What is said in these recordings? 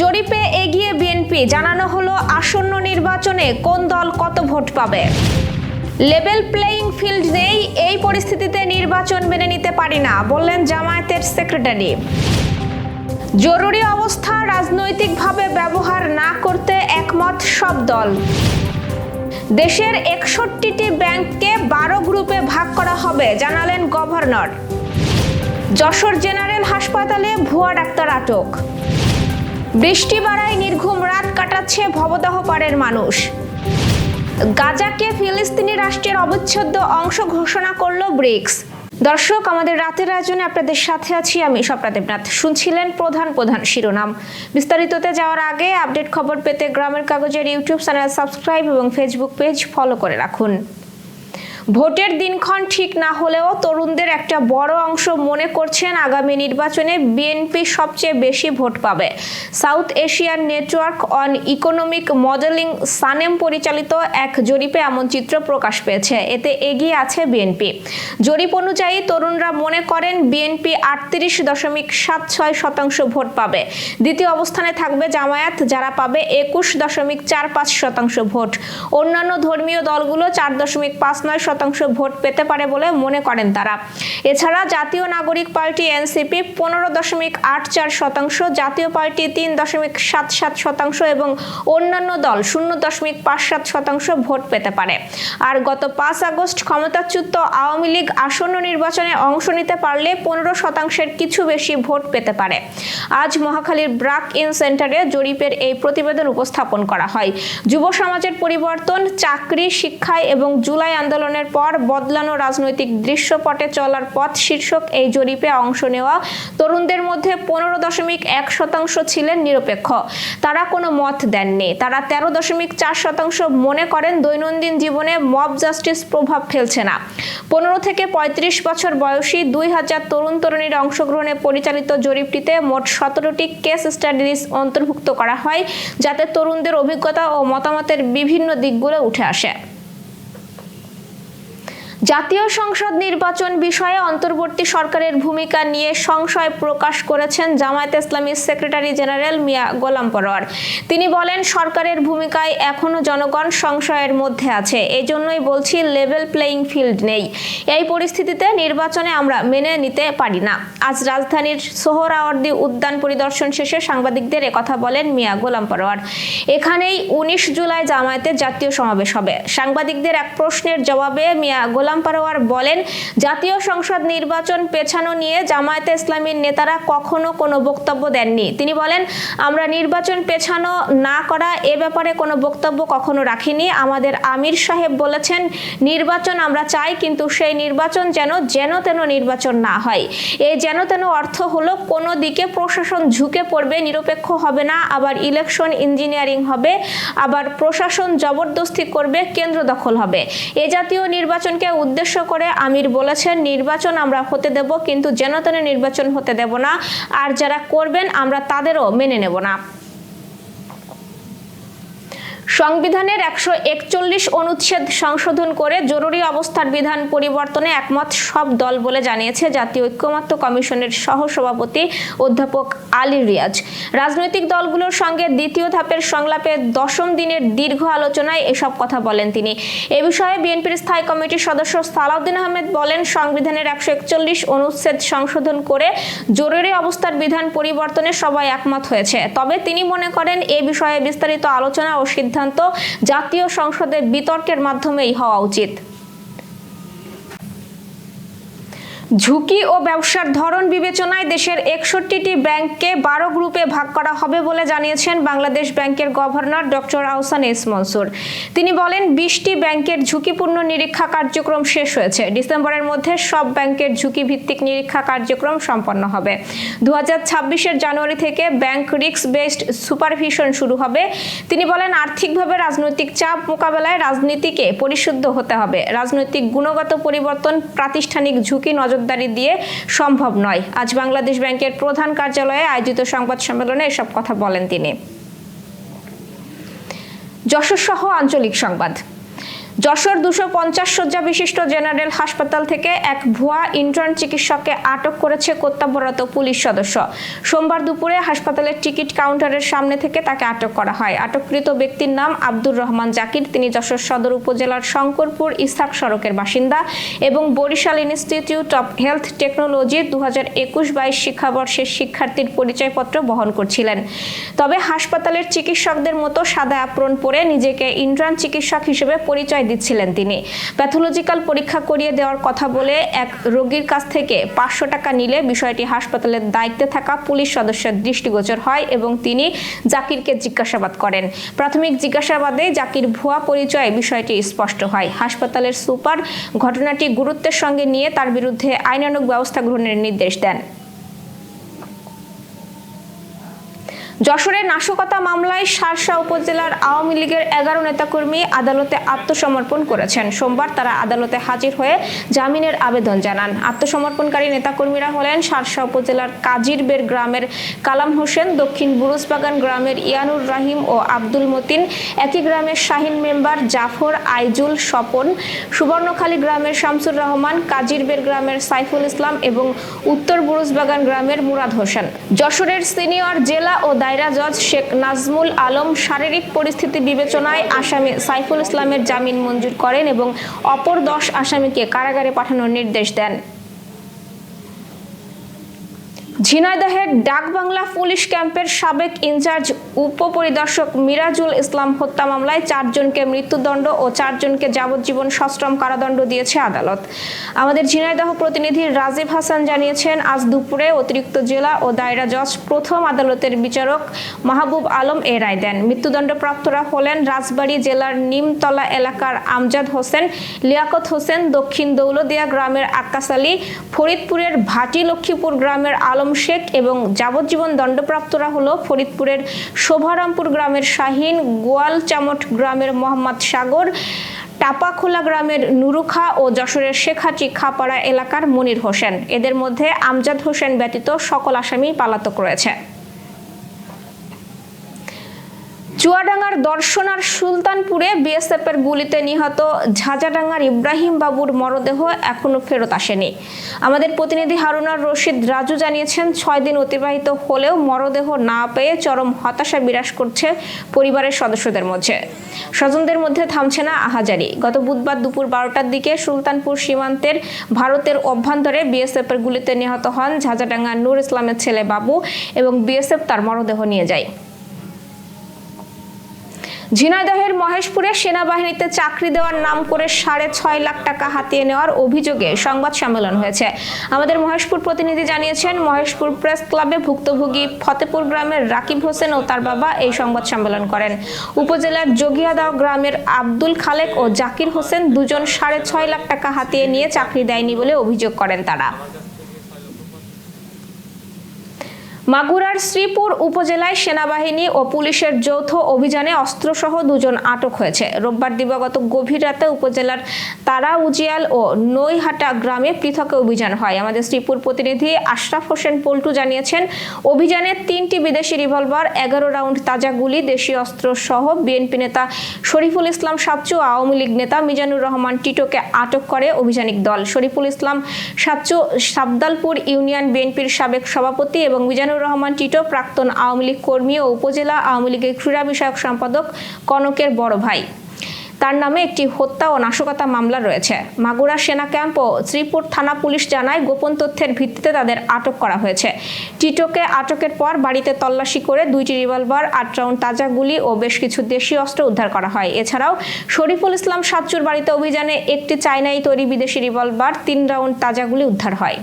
জরিপে এগিয়ে বিএনপি, জানানো হলো আসন্ন নির্বাচনে কোন দল কত ভোট পাবে। লেভেল প্লেয়িং ফিল্ড নেই, এই পরিস্থিতিতে নির্বাচন মেনে নিতে পারি না, বললেন জামায়াতের সেক্রেটারি। জরুরি অবস্থা, রাজনৈতিকভাবে ব্যবহার না করতে একমত সব দল। দেশের একষট্টিটি ব্যাংককে বারো গ্রুপে ভাগ করা হবে, জানালেন গভর্নর। যশোর জেনারেল হাসপাতালে ভুয়া ডাক্তার আটক। বৃষ্টি বাড়ায় নির্ঘুম রাত কাটাচ্ছে ভবদহ পাড়ের মানুষ। গাজাকে ফিলিস্তিনি রাষ্ট্রের অবিচ্ছেদ্য অংশ ঘোষণা করল ব্রিক্স। দর্শক, আমাদের রাতের আয়োজনে আপনাদের সাথে আছি আমি স্বপ্না দেবনাথ। শুনছিলেন প্রধান প্রধান শিরোনাম। বিস্তারিততে যাওয়ার আগে আপডেট খবর পেতে গ্রামের কাগজের ইউটিউব চ্যানেল সাবস্ক্রাইব এবং ফেসবুক পেজ ফলো করে রাখুন। ভোটের দিনক্ষণ ঠিক না হলেও তরুণদের একটা বড় অংশ মনে করছেন আগামী নির্বাচনে বিএনপি সবচেয়ে বেশি ভোট পাবে। South Asian network on economic modeling SANEM পরিচালিত এক জরিপে এমন চিত্র প্রকাশ পেয়েছে। এতে এগিয়ে আছে বিএনপি। জরিপ অনুযায়ী তরুণরা মনে করেন বিএনপি আটত্রিশ দশমিক সাত ছয় শতাংশ ভোট পাবে। দ্বিতীয় অবস্থানে থাকবে জামায়াত, যারা পাবে একুশ দশমিক চার পাঁচ শতাংশ ভোট। অন্যান্য ধর্মীয় দলগুলো চার দশমিক পাঁচ নয় ভোট পেতে পারে বলে মনে করেন তারা। এছাড়া জাতীয় নাগরিক পার্টি এনসিপি পনেরো দশমিক আট চার শতাংশ, জাতীয় পার্টি তিন দশমিক সাত সাত শতাংশ এবং অন্যান্য দল শূন্য দশমিক পাঁচ সাত শতাংশ ভোট পেতে পারে। আর গত পাঁচ আগস্ট ক্ষমতাচ্যুত আওয়ামী লীগ আসন্ন নির্বাচনে অংশ নিতে পারলে পনেরো শতাংশের কিছু বেশি ভোট পেতে পারে। আজ মহাখালীর ব্রাক ইন সেন্টারে জরিপের এই প্রতিবেদন উপস্থাপন করা হয়। যুব সমাজের পরিবর্তন, চাকরি, শিক্ষায় এবং জুলাই আন্দোলনের পর বদলানো রাজনৈতিক দৃশ্যপটে চলার পথ শীর্ষক এই জরিপে অংশ নেওয়া তরুণদের মধ্যে পনেরো দশমিক এক শতাংশ ছিলেন নিরপেক্ষ। তারা কোনো মত দেননি। তারা তেরো দশমিক চার শতাংশ মনে করেন দৈনন্দিন জীবনে মব জাস্টিস প্রভাব ফেলছে না। পনেরো থেকে পঁয়ত্রিশ বছর বয়সী দুই হাজার তরুণ তরুণীর অংশগ্রহণে পরিচালিত জরিপটিতে মোট সতেরোটি কেস স্টাডিজ অন্তর্ভুক্ত করা হয়, যাতে তরুণদের অভিজ্ঞতা ও মতামতের বিভিন্ন দিকগুলো উঠে আসে। জাতীয় সংসদ নির্বাচন বিষয়ে অন্তর্বর্তী সরকারের ভূমিকা নিয়ে সংশয় প্রকাশ করেছেন জামায়াত ইসলামীর সেক্রেটারি জেনারেল মিয়া গোলাম পরোয়ার। তিনি বলেন, সরকারের ভূমিকায় এখনও জনগণ সংশয়ের মধ্যে আছে। এজন্যই বলছি লেভেল প্লেয়িং ফিল্ড নেই। এই পরিস্থিতিতে নির্বাচনে আমরা মেনে নিতে পারি না। আজ রাজধানীর সোহরাওয়ার্দী উদ্যান পরিদর্শন শেষে সাংবাদিকদের কথা বলেন মিয়া গোলাম পরোয়ার। এখানেই উনিশ জুলাই জামায়াতের জাতীয় সমাবেশ হবে। সাংবাদিকদের এক প্রশ্নের জবাবে মিয়া গোলাম পারোয়ার বলেন, জাতীয় সংসদ নির্বাচন পেছানো নিয়ে জামায়াতে ইসলামীর নেতারা কখনো কোনো বক্তব্য দেননি। তিনি বলেন, আমরা নির্বাচন পেছানো না করা এ ব্যাপারে কোনো বক্তব্য কখনো রাখিনি। আমাদের আমির সাহেব বলেছেন, নির্বাচন আমরা চাই, কিন্তু সেই নির্বাচন যেন যেন তেন নির্বাচন না হয়। এই যেন তেন অর্থ হলো, কোনো দিকে প্রশাসন ঝুঁকে পড়বে, নিরপেক্ষ হবে না, আবার ইলেকশন ইঞ্জিনিয়ারিং হবে, আবার প্রশাসন জবরদস্তি করবে, কেন্দ্র দখল হবে। এ জাতীয় নির্বাচনকে উদ্দেশ্য করে আমির বলেছেন, নির্বাচন আমরা হতে দেব, কিন্তু যেন নির্বাচন হতে দেব না। আর যারা করবেন, আমরা তাদেরও মেনে নেব না। সংবিধানের একশো একচল্লিশ অনুচ্ছেদ সংশোধন করে জরুরি অবস্থার বিধান পরিবর্তনে একমত সব দল বলে জানিয়েছে জাতীয় ঐক্যমত্য কমিশনের সহসভাপতি অধ্যাপক আলী রিয়াজ। রাজনৈতিক দলগুলোর সঙ্গে দ্বিতীয় ধাপের সংলাপে দশম দিনের দীর্ঘ আলোচনায় এসব কথা বলেন তিনি। এ বিষয়ে বিএনপির স্থায়ী কমিটির সদস্য সালাউদ্দিন আহমেদ বলেন, সংবিধানের একশো একচল্লিশ অনুচ্ছেদ সংশোধন করে জরুরি অবস্থার বিধান পরিবর্তনে সবাই একমত হয়েছে। তবে তিনি মনে করেন, এ বিষয়ে বিস্তারিত আলোচনা ও সিদ্ধান্ত জাতীয় সংসদের বিতর্কের মাধ্যমেই হওয়া উচিত। ঝুঁকি ও ব্যবসার ধরন বিবেচনায় দেশের একষট্টিটি ব্যাংককে বারো গ্রুপে ভাগ করা হবে বলে জানিয়েছেন বাংলাদেশ ব্যাংকের governor doctor Ahsan S Mansur. তিনি বলেন, বিশটি ব্যাংকের ঝুঁকিপূর্ণ নিরীক্ষা কার্যক্রম শেষ হয়েছে। ডিসেম্বরের মধ্যে সব ব্যাংকের ঝুঁকি ভিত্তিক নিরীক্ষা কার্যক্রম সম্পন্ন হবে। দু হাজার জানুয়ারি থেকে ব্যাংক রিস্ক বেসড সুপারভিশন শুরু হবে। তিনি বলেন, আর্থিকভাবে রাজনৈতিক চাপ মোকাবেলায় রাজনীতিকে পরিশুদ্ধ হতে হবে। রাজনৈতিক গুণগত পরিবর্তন, প্রাতিষ্ঠানিক ঝুঁকি নজর নজরদারি দিয়ে সম্ভব নয়। আজ বাংলাদেশ ব্যাংকের প্রধান কার্যালয়ে আয়োজিত সংবাদ সম্মেলনে এসব কথা বলেন তিনি। যশোর সহ আঞ্চলিক সংবাদ। যশোর দুশো পঞ্চাশ শয্যা বিশিষ্ট জেনারেল হাসপাতাল থেকে এক ভুয়া ইন্টার্ন চিকিৎসককে আটক করেছে কর্তব্যরত পুলিশ সদস্য। সোমবার দুপুরে হাসপাতালের টিকিট কাউন্টারের সামনে থেকে তাকে আটক করা হয়। আটককৃত ব্যক্তির নাম আব্দুর রহমান জাকির, তিনি যশোর সদর উপজেলার শঙ্করপুর ইস্তাক সড়কের বাসিন্দা এবং Barishal institute of health technology দু হাজার একুশ বাইশ শিক্ষাবর্ষের শিক্ষার্থীর পরিচয়পত্র বহন করছিলেন। তবে হাসপাতালের চিকিৎসকদের মতো সাদা অ্যাপ্রন পরে নিজেকে ইন্টার্ন চিকিৎসক হিসেবে পরিচয় দিচ্ছিলেন তিনি। প্যাথোলজিক্যাল পরীক্ষা করিয়ে দেওয়ার কথা বলে এক রোগীর কাছ থেকে পাঁচশো টাকা নিলে বিষয়টি হাসপাতালের দায়িত্বে থাকা পুলিশ সদস্যের দৃষ্টিগোচর হয় এবং তিনি জাকিরকে জিজ্ঞাসাবাদ করেন। প্রাথমিক জিজ্ঞাসাবাদে জাকির ভুয়া পরিচয়ে বিষয়টি স্পষ্ট হয়। হাসপাতালের সুপার ঘটনাটি গুরুত্বের সঙ্গে নিয়ে তার বিরুদ্ধে আইনানুগ ব্যবস্থা গ্রহণের নির্দেশ দেন। যশোরের নাশকতা মামলায় সারসা উপজেলার আওয়ামী লীগের এগারো নেতাকর্মী আদালতে আত্মসমর্পণ করেছেন। সোমবার তারা আদালতে হাজির হয়ে জামিনের আবেদন জানান। আত্মসমর্পণকারী নেতাকর্মীরা হলেন সারসা উপজেলার কাজিরবের গ্রামের কালাম হোসেন, দক্ষিণ বুরুজবাগান গ্রামের ইয়ানুর রাহিম ও আব্দুল মতিন, একই গ্রামের শাহিন মেম্বার জাফর আইজুল স্বপন, সুবর্ণখালী গ্রামের শামসুর রহমান, কাজিরবের গ্রামের সাইফুল ইসলাম এবং উত্তর বুরুজবাগান গ্রামের মুরাদ হোসেন। যশোরের সিনিয়র জেলা ও দায়রা জজ শেখ নাজমুল আলম শারীরিক পরিস্থিতি বিবেচনায় আসামি সাইফুল ইসলামের জামিন মঞ্জুর করেন এবং অপর দশ আসামিকে কারাগারে পাঠানোর নির্দেশ দেন। ঝিনাইদহের ডাকবাংলা পুলিশ ক্যাম্পের সাবেক ইনচার্জ উপপরিদর্শক মিরাজুল ইসলাম হত্যা মামলায় চারজনকে মৃত্যুদণ্ড ও চারজনকে যাবজ্জীবন সশ্রম কারাদণ্ড দিয়েছে আদালত। আমাদের ঝিনাইদহ প্রতিনিধি রাজীব হাসান জানিয়েছেন, আজ দুপুরে অতিরিক্ত জেলা ও দায়রা জজ প্রথম আদালতের বিচারক মাহবুব আলম এ রায় দেন। মৃত্যুদণ্ডপ্রাপ্তরা হলেন রাজবাড়ী জেলার নিমতলা এলাকার আমজাদ হোসেন, লিয়াকত হোসেন, দক্ষিণ দৌলদিয়া গ্রামের আক্কাস আলী, ফরিদপুরের ভাটি লক্ষ্মীপুর গ্রামের আলম শেখ এবং যাবজ্জীবন দণ্ডপ্রাপ্তরা হলো ফরিদপুরের শোভারামপুর গ্রামের শাহিন, গোয়ালচামট গ্রামের মোহাম্মদ সাগর, টাপাখোলা গ্রামের নুরুখা ও যশোরের শেখাচি খাপাড়া এলাকার মনির হোসেন। এদের মধ্যে আমজাদ হোসেন ব্যতীত সকল আসামি পালাতক রয়েছে। চুয়াডাঙ্গার দর্শনার সুলতানপুরে বিএসএফের গুলিতে নিহত ঝাঁঝাডাঙ্গার ইব্রাহিম বাবুর মরদেহ এখনও ফেরত আসেনি। আমাদের প্রতিনিধি হারুনার রশিদ রাজু জানিয়েছেন, ছয় দিন অতিবাহিত হলেও মরদেহ না পেয়ে চরম হতাশা বিরাজ করছে পরিবারের সদস্যদের মধ্যে। স্বজনদের মধ্যে থামছে না আহাজারি। গত বুধবার দুপুর বারোটার দিকে সুলতানপুর সীমান্তের ভারতের অভ্যন্তরে বিএসএফের গুলিতে নিহত হন ঝাঁঝাডাঙ্গা নূর ইসলামের ছেলে বাবু এবং বিএসএফ তার মরদেহ নিয়ে যায়। ঝিনাইদহের মহেশপুরে সেনাবাহিনীতে চাকরি দেওয়ার নাম করে সাড়ে ছয় লাখ টাকা হাতিয়ে নেওয়ার অভিযোগে সংবাদ সম্মেলন হয়েছে। আমাদের মহেশপুর প্রতিনিধি জানিয়েছেন, মহেশপুর প্রেস ক্লাবে ভুক্তভোগী ফতেপুর গ্রামের রাকিব হোসেন ও তার বাবা এই সংবাদ সম্মেলন করেন। উপজেলার যোগিয়াদাও গ্রামের আব্দুল খালেক ও জাকির হোসেন দুজন সাড়ে ছয় লাখ টাকা হাতিয়ে নিয়ে চাকরি দেয়নি বলে অভিযোগ করেন তারা। মাগুরার শ্রীপুর উপজেলায় সেনাবাহিনী ও পুলিশের যৌথ অভিযানে অস্ত্রসহ দুজন আটক হয়েছে। রোববার দিবাগত গভীর রাতে উপজেলার তারা উজিয়াল ও নৈহাটা গ্রামে পৃথক অভিযান হয়। আমাদের শ্রীপুর প্রতিনিধি আশরাফ হোসেন পল্টু জানিয়েছেন, অভিযানে তিনটি বিদেশি রিভলভার, এগারো রাউন্ড তাজা গুলি দেশীয় অস্ত্র সহ বিএনপি নেতা শরীফুল ইসলাম সাচ্চু আওয়ামী লীগ নেতা মিজানুর রহমান টিটোকে আটক করে অভিযানিক দল। শরীফুল ইসলাম সাচ্চু সাবদালপুর ইউনিয়ন বিএনপির সাবেক সভাপতি এবং মিজানুর মিজানুর রহমান টিটো, প্রাক্তন আওয়ামী লীগ কর্মী ও উপজেলা আওয়ামী লীগের ক্রীড়া বিষয়ক সম্পাদক কনকের বড় ভাই। তার নামে একটি হত্যা ও নাশকতা মামলা রয়েছে। মাগুরা সেনা ক্যাম্প ও শ্রীপুর থানা পুলিশ জানায়, গোপন তথ্যের ভিত্তিতে তাদের আটক করা হয়েছে। টিটোকে আটকের পর বাড়িতে তল্লাশি করে দুইটি রিভলভার, আট রাউন্ড তাজা গুলি ও বেশ কিছু দেশীয় অস্ত্র উদ্ধার করা হয়। এছাড়াও শরীফুল ইসলাম সাচ্চুর বাড়িতে অভিযানে একটি চাইনাই তৈরি বিদেশি রিভলভার, তিন রাউন্ড তাজা গুলি উদ্ধার হয়।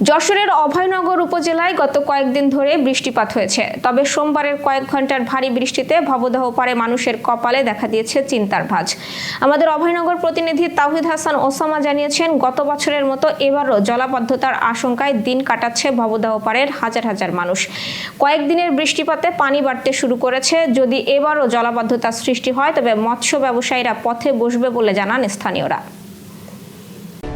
যশোরের অভয়নগর উপজেলায় গত কয়েকদিন ধরে বৃষ্টিপাত হয়েছে। তবে সোমবারের কয়েক ঘণ্টার ভারী বৃষ্টিতে ভবদহ পারে মানুষের কপালে দেখা দিয়েছে চিন্তার ভাঁজ। আমাদের অভয়নগর প্রতিনিধি তাহিদ হাসান ওসামা জানিয়েছেন, গত বছরের মতো এবারও জলাবদ্ধতার আশঙ্কায় দিন কাটাচ্ছে ভবদহ পারের হাজার হাজার মানুষ। কয়েকদিনের বৃষ্টিপাতে পানি বাড়তে শুরু করেছে। যদি এবারও জলাবদ্ধতার সৃষ্টি হয়, তবে মৎস্য ব্যবসায়ীরা পথে বসবে বলে জানান স্থানীয়রা।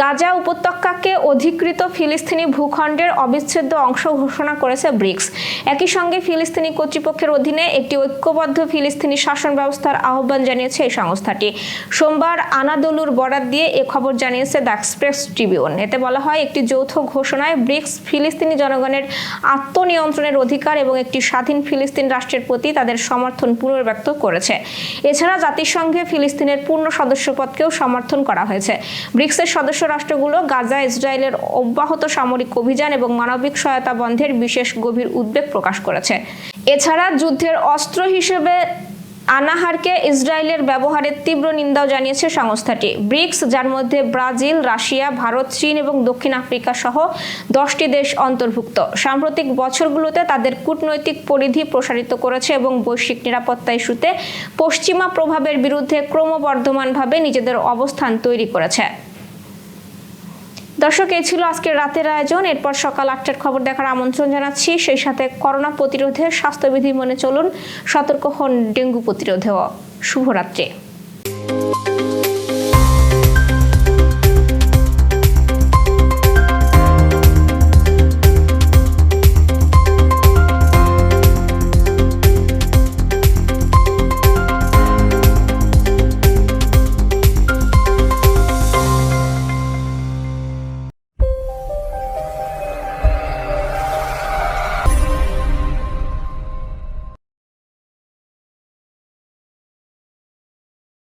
গাজা উপত্যকাকে অধিকৃত ফিলিস্তিনি ভূখণ্ডের অবিচ্ছেদ্য অংশ ঘোষণা করেছে ব্রিক্স। একই সঙ্গে ফিলিস্তিনি কর্তৃপক্ষের অধীনে একটি ঐক্যবদ্ধ ফিলিস্তিনি শাসন ব্যবস্থার আহ্বান জানিয়েছে এই সংস্থাটি। সোমবার আনাদলুর বরাত দিয়ে এ খবর জানিয়েছে দ্য এক্সপ্রেস ট্রিবিউন। এতে বলা হয়, একটি যৌথ ঘোষণায় ব্রিক্স ফিলিস্তিনি জনগণের আত্মনিয়ন্ত্রণের অধিকার এবং একটি স্বাধীন ফিলিস্তিন রাষ্ট্রের প্রতি তাদের সমর্থন পুনর্ব্যক্ত করেছে। এছাড়া জাতিসংঘে ফিলিস্তিনের পূর্ণ সদস্যপদকেও সমর্থন করা হয়েছে। ব্রিক্সের সদস্য রাষ্ট্রগুলো গাজা, ইসরায়েলের অব্যাহত সামরিক অভিযান এবং মানবিক সহায়তা বন্ধের বিশেষ গভীর উদ্বেগ প্রকাশ করেছে। এছাড়া যুদ্ধের অস্ত্র হিসেবে আনাহারকে ইসরায়েলের ব্যবহারের তীব্র নিন্দাও জানিয়েছে সংস্থাটি। ব্রিক্স, যার মধ্যে ব্রাজিল, রাশিয়া, ভারত, চীন এবং দক্ষিণ আফ্রিকা সহ দশটি দেশ অন্তর্ভুক্ত। সাম্প্রতিক বছরগুলোতে তাদের কূটনৈতিক পরিধি প্রসারিত করেছে এবং বৈশ্বিক নিরাপত্তা ইস্যুতে পশ্চিমা প্রভাবের বিরুদ্ধে ক্রমবর্ধমানভাবে নিজেদের অবস্থান তৈরি করেছে। দর্শক এই ছিল আজকের রাতের আয়োজন। এরপর সকাল আটটার খবর দেখার আমন্ত্রণ জানাচ্ছি। সেই সাথে করোনা প্রতিরোধে স্বাস্থ্যবিধি মনে চলুন। সতর্ক হন ডেঙ্গু প্রতিরোধেও। শুভরাত্রি।